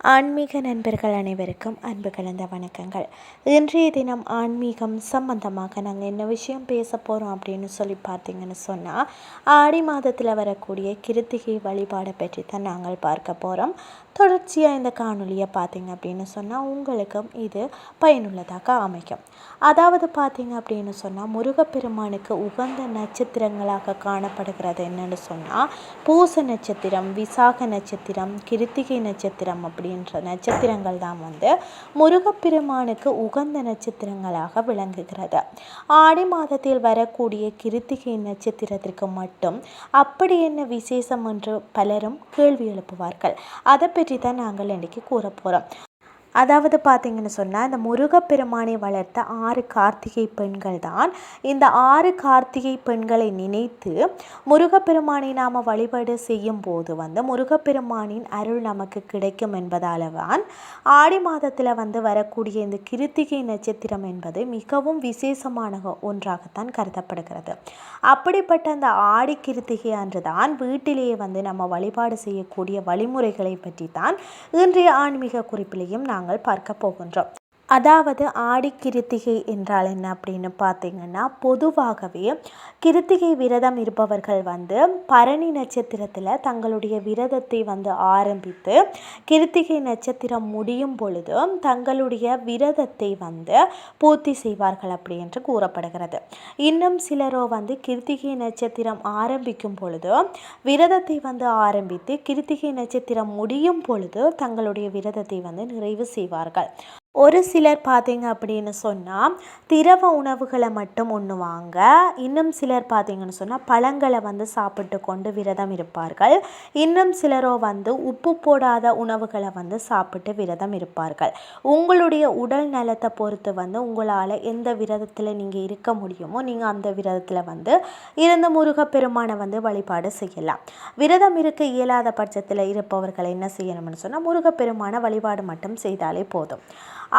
ஆன்மீக நண்பர்கள் அனைவருக்கும் அன்பு கலந்த வணக்கங்கள். இன்றைய தினம் ஆன்மீகம் சம்பந்தமாக நாங்கள் என்ன விஷயம் பேச போகிறோம் அப்படின்னு சொல்லி பார்த்தீங்கன்னு சொன்னால் ஆடி மாதத்தில் வரக்கூடிய கிருத்திகை வழிபாடை பற்றி தான் நாங்கள் பார்க்க போகிறோம் தொடர்ச்சியாக இந்த காணொலியை பார்த்தீங்க அப்படின்னு சொன்னால் உங்களுக்கும் இது பயனுள்ளதாக அமைக்கும் அதாவது பார்த்தீங்க அப்படின்னு சொன்னால் முருகப்பெருமானுக்கு உகந்த நட்சத்திரங்களாக காணப்படுகிறது என்னென்னு சொன்னால் பூச நட்சத்திரம் விசாக நட்சத்திரம் கிருத்திகை நட்சத்திரம் அப்படின்னு அப்படின்ற நட்சத்திரங்கள் தான் வந்து முருகப்பெருமானுக்கு உகந்த நட்சத்திரங்களாக விளங்குகிறது. ஆடி மாதத்தில் வரக்கூடிய கிருத்திகை நட்சத்திரத்திற்கு மட்டும் அப்படி என்ன விசேஷம் என்று பலரும் கேள்வி எழுப்புவார்கள். அதை பற்றி தான் நாங்கள் இன்றைக்கி கூற போகிறோம் அதாவது பார்த்திங்கன்னு சொன்னால் இந்த முருகப்பெருமானை வளர்த்த ஆறு கார்த்திகை பெண்கள் தான். இந்த ஆறு கார்த்திகை பெண்களை நினைத்து முருகப்பெருமானை நாம் வழிபாடு செய்யும் போது வந்து முருகப்பெருமானின் அருள் நமக்கு கிடைக்கும் என்பதால் தான் ஆடி மாதத்தில் வந்து வரக்கூடிய இந்த கிருத்திகை நட்சத்திரம் என்பது மிகவும் விசேஷமான ஒன்றாகத்தான் கருதப்படுகிறது. அப்படிப்பட்ட அந்த ஆடி கிருத்திகை அன்று தான் வீட்டிலேயே வந்து நம்ம வழிபாடு செய்யக்கூடிய வழிமுறைகளை பற்றி தான் இன்றைய ஆன்மீக குறிப்பிலையும் நாங்கள் நாங்கள் பார்க்க போகின்றோம். அதாவது ஆடி கிருத்திகை என்றால் என்ன அப்படின்னு பார்த்தீங்கன்னா பொதுவாகவே கிருத்திகை விரதம் இருப்பவர்கள் வந்து பரணி நட்சத்திரத்தில் தங்களுடைய விரதத்தை வந்து ஆரம்பித்து கிருத்திகை நட்சத்திரம் முடியும் பொழுது தங்களுடைய விரதத்தை வந்து பூர்த்தி செய்வார்கள் அப்படி என்று கூறப்படுகிறது. இன்னும் சிலரோ வந்து கிருத்திகை நட்சத்திரம் ஆரம்பிக்கும் பொழுது விரதத்தை வந்து ஆரம்பித்து கிருத்திகை நட்சத்திரம் முடியும் பொழுது தங்களுடைய விரதத்தை வந்து நிறைவு செய்வார்கள். ஒரு சிலர் பார்த்தீங்க அப்படின்னு சொன்னால் திரவ உணவுகளை மட்டும் உண்ணுவாங்க இன்னும் சிலர் பார்த்தீங்கன்னு சொன்னால் பழங்களை வந்து சாப்பிட்டு கொண்டு விரதம் இருப்பார்கள். இன்னும் சிலரோ வந்து உப்பு போடாத உணவுகளை வந்து சாப்பிட்டு விரதம் இருப்பார்கள். உங்களுடைய உடல் நலத்தை பொறுத்து வந்து உங்களால் எந்த விரதத்தில் நீங்கள் இருக்க முடியுமோ நீங்கள் அந்த விரதத்தில் வந்து இருந்த முருகப்பெருமானை வந்து வழிபாடு செய்யலாம். விரதம் இருக்க இயலாத பட்சத்தில் இருப்பவர்கள் என்ன செய்யணும்னு சொன்னால் முருகப்பெருமான வழிபாடு மட்டும் செய்தாலே போதும்.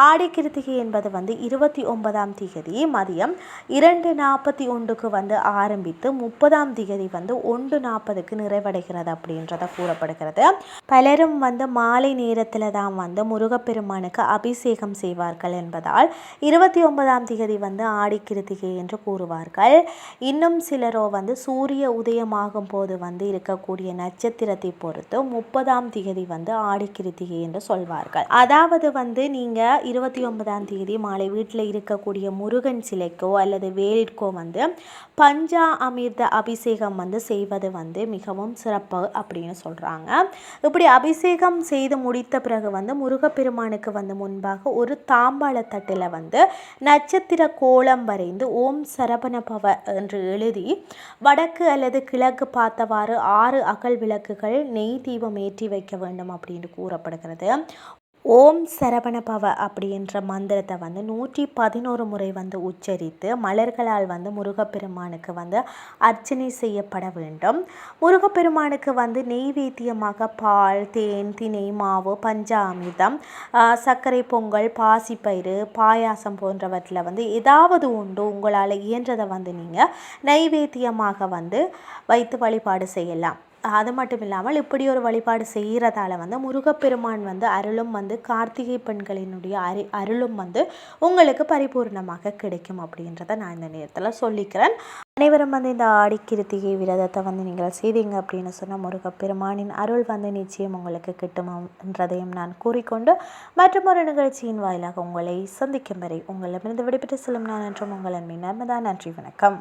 ஆடி கிருத்திகை என்பது வந்து இருபத்தி ஒன்பதாம் திகதி மதியம் இரண்டு நாற்பத்தி ஒன்றுக்கு வந்து ஆரம்பித்து முப்பதாம் திகதி வந்து ஒன்று நாற்பதுக்கு நிறைவடைகிறது அப்படின்றத கூறப்படுகிறது. பலரும் வந்து மாலை நேரத்தில் தான் வந்து முருகப்பெருமானுக்கு அபிஷேகம் செய்வார்கள் என்பதால் இருபத்தி ஒன்பதாம் திகதி வந்து ஆடி கிருத்திகை என்று கூறுவார்கள். இன்னும் சிலரோ வந்து சூரிய உதயமாகும் போது வந்து இருக்கக்கூடிய நட்சத்திரத்தை பொறுத்து முப்பதாம் திகதி வந்து ஆடி கிருத்திகை என்று சொல்வார்கள். அதாவது வந்து நீங்கள் இருபத்தி ஒன்பதாம் தேதி மாலை வீட்டில் இருக்கக்கூடிய முருகன் சிலைக்கோ அல்லது வேலிற்கோ வந்து பஞ்சா அமிர்த அபிஷேகம் வந்து செய்வது வந்து மிகவும் சிறப்பு அப்படின்னு சொல்கிறாங்க இப்படி அபிஷேகம் செய்து முடித்த பிறகு வந்து முருகப்பெருமானுக்கு வந்து முன்பாக ஒரு தாம்பாள தட்டில் வந்து நட்சத்திர கோலம் வரைந்து ஓம் சரபண பவ என்று எழுதி வடக்கு அல்லது கிழக்கு பார்த்தவாறு ஆறு அகல் விளக்குகள் நெய் தீபம் ஏற்றி வைக்க வேண்டும் அப்படின்னு கூறப்படுகிறது. ஓம் சரவண பவ அப்படின்ற மந்திரத்தை வந்து நூற்றி பதினோரு முறை வந்து உச்சரித்து மலர்களால் வந்து முருகப்பெருமானுக்கு வந்து அர்ச்சனை செய்யப்பட வேண்டும். முருகப்பெருமானுக்கு வந்து நெய்வேத்தியமாக பால் தேன் திணை மாவு பஞ்சாமிர்தம் சர்க்கரை பொங்கல் பாசிப்பயிறு பாயாசம் போன்றவற்றில் வந்து ஏதாவது உண்டு உங்களால் இயன்றதை வந்து நீங்கள் நைவேத்தியமாக வந்து வைத்து வழிபாடு செய்யலாம். அது மட்டும் இல்லாமல் இப்படி ஒரு வழிபாடு செய்கிறதால வந்து முருகப்பெருமான் வந்து அருளும் வந்து கார்த்திகை பெண்களினுடைய அரு அருளும் வந்து உங்களுக்கு பரிபூர்ணமாக கிடைக்கும் அப்படின்றத நான் இந்த நேரத்தில் சொல்லிக்கிறேன். அனைவரும் வந்து இந்த ஆடி கிருத்திகை விரதத்தை வந்து நீங்கள் செய்தீங்க அப்படின்னு சொன்னால் முருகப்பெருமானின் அருள் வந்து நிச்சயம் உங்களுக்கு கிட்டுமன்றதையும் நான் கூறிக்கொண்டு மற்றொரு நிகழ்ச்சியின் வாயிலாக உங்களை சந்திக்கும் வரை உங்களிடமிருந்து விடுபட்டு செல்லும் நான் என்றும் உங்கள் அன்பின் நர்மதா நன்றி வணக்கம்.